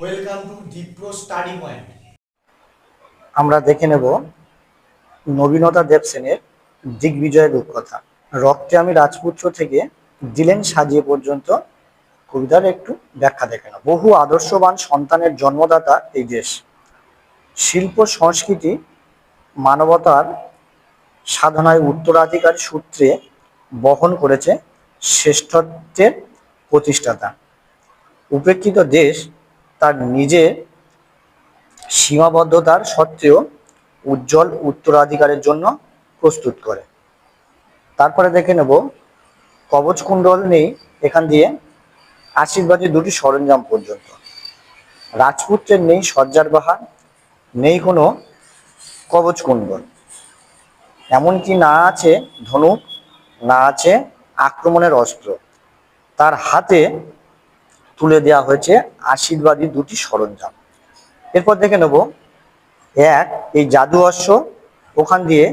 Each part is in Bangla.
Welcome to Dipro study point আমরা দেখে নেব নবীনতা দেবসেনের দিগ্বিজয়ের রূপকথা। রক্তে আমি রাজপুত্র থেকে দিলেন সাজিয়ে পর্যন্ত কবিতার একটু ব্যাখ্যা দেখে নেব বহু আদর্শবান সন্তানের জন্মদাতা এই দেশ। শিল্প সংস্কৃতি মানবতার সাধনায় উত্তরাধিকার সূত্রে বহন করেছে শ্রেষ্ঠত্বের প্রতিষ্ঠাতা। উপেক্ষিত দেশ তার নিজে সীমাবদ্ধতার সত্ত্বেও উজ্জ্বল উত্তরাধিকারের জন্য প্রস্তুত করে। তারপরে দেখে নেব, কবচ কুণ্ডল নেই এখান দিয়ে, আশীর্বাদী দুটি সরঞ্জাম পর্যন্ত। রাজপুত্রের নেই সজ্জার বাহার, নেই কোনো কবচ কুণ্ডল। এমনকি না আছে ধনুক, না আছে আক্রমণের অস্ত্র। তার হাতে তুলে দেওয়া হয়েছে আশীর্বাদী দুটি সরঞ্জাম। এরপর দেখে নেব, এক, এই জাদু অশ্ব, ওখান দিয়ে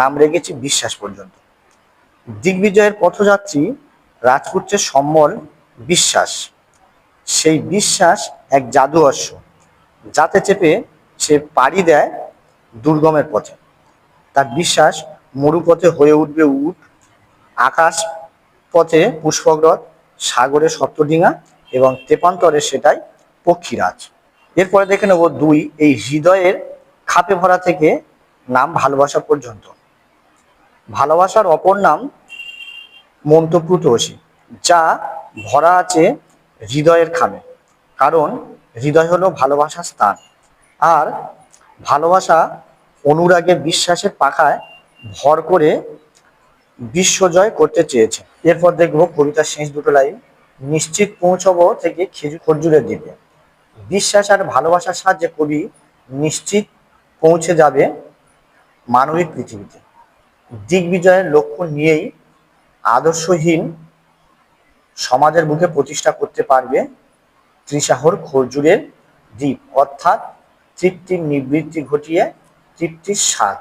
নাম রেখেছি বিশ্বাস পর্যন্ত। দিগ্বিজয়ের পথযাত্রী রাজপুত্রের সম্বল বিশ্বাস। সেই বিশ্বাস এক জাদু অশ্ব, যাতে চেপে সে পাড়ি দেয় দুর্গমের পথে। তার বিশ্বাস মরুপথে হয়ে উঠবে উট, আকাশ পথে পুষ্পগ্রত, সাগরে সপ্তডিঙা এবং তেপান্তরে সেটাই পক্ষীরাজ। এরপরে দেখে নেব দুই, এই হৃদয়ের খাপে ভরা থেকে নাম ভালোবাসা পর্যন্ত। ভালোবাসার অপর নাম মন্তপ্রুতোষী যা ভরা আছে হৃদয়ের খামে। কারণ হৃদয় হলো ভালোবাসার স্থান। আর ভালোবাসা অনুরাগের বিশ্বাসের পাখায় ভর করে বিশ্বজয় করতে চেয়েছে। এরপর দেখব কবিতার শেষ দুটো লাইন। নিশ্চিত পৌঁছবো থেকে খেজুর খরজুরের দ্বীপে বিশ্বাস আর ভালোবাসার সাহায্যে কবি নিশ্চিত পৌঁছে যাবে মানবিক পৃথিবীতে। দিগ্বিজয়ের লক্ষ্য নিয়েই আদর্শহীন সমাজের বুকে প্রতিষ্ঠা করতে পারবে ত্রিশাহর খরজুরের দ্বীপ। অর্থাৎ তৃপ্তির নিবৃত্তি ঘটিয়ে তৃপ্তির স্বাদ।